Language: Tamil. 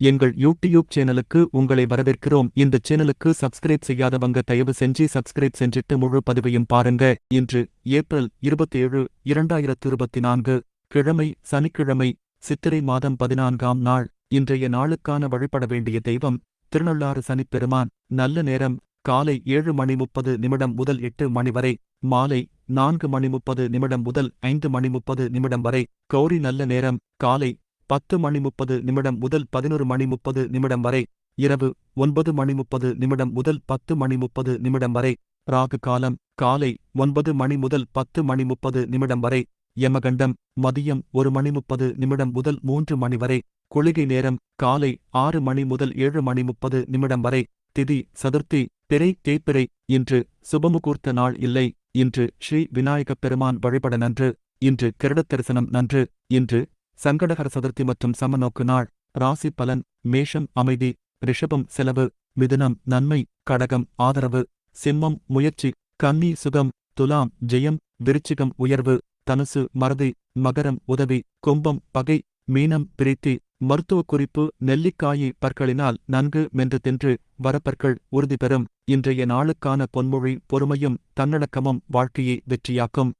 எங்கள் யூடியூப் சேனலுக்கு உங்களை வரவேற்கிறோம். இந்த சேனலுக்கு சப்ஸ்கிரைப் செய்யாதவங்க தயவு செஞ்சு சப்ஸ்கிரைப் செஞ்சிட்டு முழு பதிவையும் பாருங்க. இன்று ஏப்ரல் இருபத்தேழு இரண்டாயிரத்து இருபத்தி நான்கு கிழமை சனிக்கிழமை சித்திரை மாதம் பதினான்காம் நாள். இன்றைய நாளுக்கான வழிபட வேண்டிய தெய்வம் திருநள்ளாறு சனிப்பெருமான். நல்ல நேரம் காலை ஏழு மணி முப்பது நிமிடம் முதல் எட்டு மணி வரை மாலை நான்கு மணி முப்பது நிமிடம் முதல் ஐந்து மணி முப்பது நிமிடம் வரை. கௌரி நல்ல நேரம் காலை பத்து மணி முப்பது நிமிடம் முதல் பதினொரு மணி முப்பது நிமிடம் வரை இரவு ஒன்பது மணி முப்பது நிமிடம் முதல் பத்து மணி முப்பது நிமிடம் வரை ராகு காலம் காலை ஒன்பது மணி முதல் பத்து மணி முப்பது நிமிடம் வரை யமகண்டம் மதியம் ஒரு மணி முப்பது நிமிடம் முதல் மூன்று மணி வரை குளிகை நேரம் காலை ஆறு மணி முதல் ஏழு மணி முப்பது நிமிடம் வரை திதி சதுர்த்தி பிறை தேய்பிறை இன்று சுபமுகூர்த்த நாள் இல்லை இன்று ஸ்ரீ விநாயகப் பெருமான் வழிபட நன்று இன்று கிரட தரிசனம் நன்று இன்று சங்கடகர சதுர்த்தி மற்றும் சமநோக்கு நாள் ராசி பலன் மேஷம் அமைதி ரிஷபம் செலவு மிதுனம் நன்மை கடகம் ஆதரவு சிம்மம் முயற்சி கன்னி சுகம் துலாம் ஜெயம் விருச்சிகம் உயர்வு தனுசு மறதி மகரம் உதவி கும்பம் பகை மீனம் பிரீத்தி மருத்துவ குறிப்பு நெல்லிக்காயை பற்களினால் நன்கு மென்று தின்று வரப்பற்கள் உறுதி பெறும் இன்றைய நாளுக்கான பொன்மொழி பொறுமையும் தன்னடக்கமும் வாழ்க்கையை வெற்றியாக்கும்.